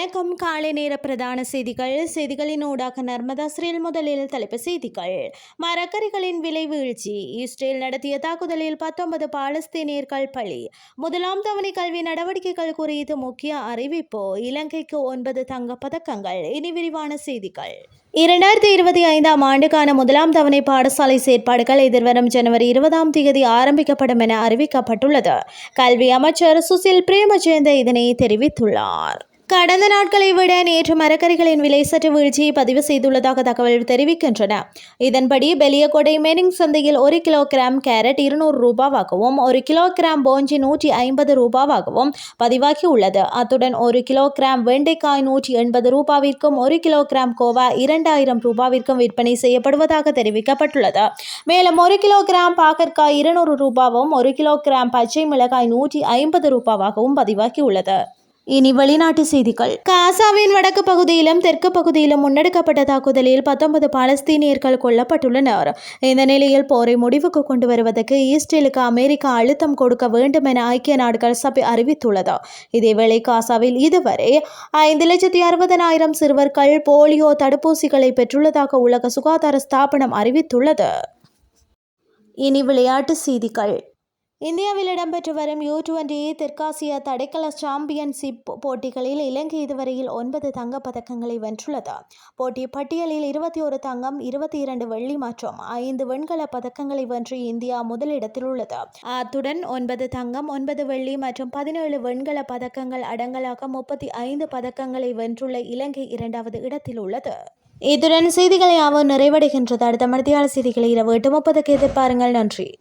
வணக்கம். காலை நேர பிரதான செய்திகள். செய்திகளின் ஊடாக நர்மதா ஸ்ரீல் முதலில் தலைப்பு செய்திகள். மரக்கறிகளின் விலை வீழ்ச்சி. இஸ்ரேல் நடத்திய தாக்குதலில் பத்தொன்பது பாலஸ்தீனியர்கள் பலி. முதலாம் தவணை கல்வி நடவடிக்கைகள் குறித்து முக்கிய அறிவிப்பு. இலங்கைக்கு ஒன்பது தங்கப் பதக்கங்கள் இனி விரிவான செய்திகள். இரண்டாயிரத்தி இருபத்தி ஐந்தாம் ஆண்டுக்கான முதலாம் தவணை பாடசாலை செயற்பாடுகள் எதிர்வரும் ஜனவரி இருபதாம் தேதி ஆரம்பிக்கப்படும் என அறிவிக்கப்பட்டுள்ளது. கல்வி அமைச்சர் சுசில் பிரேமஜெயந்த இதனை தெரிவித்துள்ளார். கடந்த நாட்களை விட நேற்று மரக்கறிகளின் விலை சற்று வீழ்ச்சியை பதிவு செய்துள்ளதாக தகவல் தெரிவிக்கின்றன. இதன்படி பெலியகொடை மெனிங் சந்தையில் ஒரு கிலோகிராம் கேரட் இருநூறு ரூபாவாகவும் ஒரு கிலோகிராம் போஞ்சி நூற்றி ஐம்பது ரூபாவாகவும் பதிவாகி உள்ளது அத்துடன் ஒரு கிலோகிராம் வெண்டைக்காய் நூற்றி எண்பது ரூபாவிற்கும் ஒரு கிலோகிராம் கோவா இரண்டாயிரம் ரூபாவிற்கும் விற்பனை செய்யப்படுவதாக தெரிவிக்கப்பட்டுள்ளது. மேலும் ஒரு கிலோகிராம் பாகற்காய் இருநூறு ரூபாவும் ஒரு கிலோகிராம் பச்சை மிளகாய் நூற்றி ஐம்பது ரூபாவாகவும் பதிவாகி உள்ளது இனி வெளிநாட்டு செய்திகள். காசாவின் வடக்கு பகுதியிலும் தெற்கு பகுதியிலும் முன்னெடுக்கப்பட்ட தாக்குதலில் பத்தொன்பது பாலஸ்தீனியர்கள் கொல்லப்பட்டுள்ளனர். இந்த நிலையில் போரை முடிவுக்கு கொண்டு வருவதற்கு இஸ்ரேலுக்கு அமெரிக்கா அழுத்தம் கொடுக்க வேண்டும் என ஐக்கிய நாடுகள் சபை அறிவித்துள்ளது. இதேவேளை காசாவில் இதுவரை ஐந்து லட்சத்தி அறுபதனாயிரம் சிறுவர்கள் போலியோ தடுப்பூசிகளை பெற்றுள்ளதாக உலக சுகாதார ஸ்தாபனம் அறிவித்துள்ளது. இனி விளையாட்டு செய்திகள். இந்தியாவில் இடம்பெற்று வரும் யூ டுவெண்டி தெற்காசிய தடைக்கல சாம்பியன்ஷிப் போட்டிகளில் இலங்கை இதுவரையில் ஒன்பது தங்கப் பதக்கங்களை வென்றுள்ளது. போட்டி பட்டியலில் இருபத்தி ஒரு தங்கம் இருபத்தி இரண்டு வெள்ளி மற்றும் ஐந்து வெண்கல பதக்கங்களை வென்று இந்தியா முதலிடத்தில் உள்ளது. அத்துடன் ஒன்பது தங்கம் ஒன்பது வெள்ளி மற்றும் பதினேழு வெண்கல பதக்கங்கள் அடங்கலாக முப்பத்தி ஐந்து பதக்கங்களை வென்றுள்ள இலங்கை இரண்டாவது இடத்தில் உள்ளது. இத்துடன் செய்திகளை யாவும் நிறைவடைகின்றது. அடுத்த மத்தியால செய்திகளை இரவு எட்டு முப்பதுக்கு எதிர்பாருங்கள். நன்றி.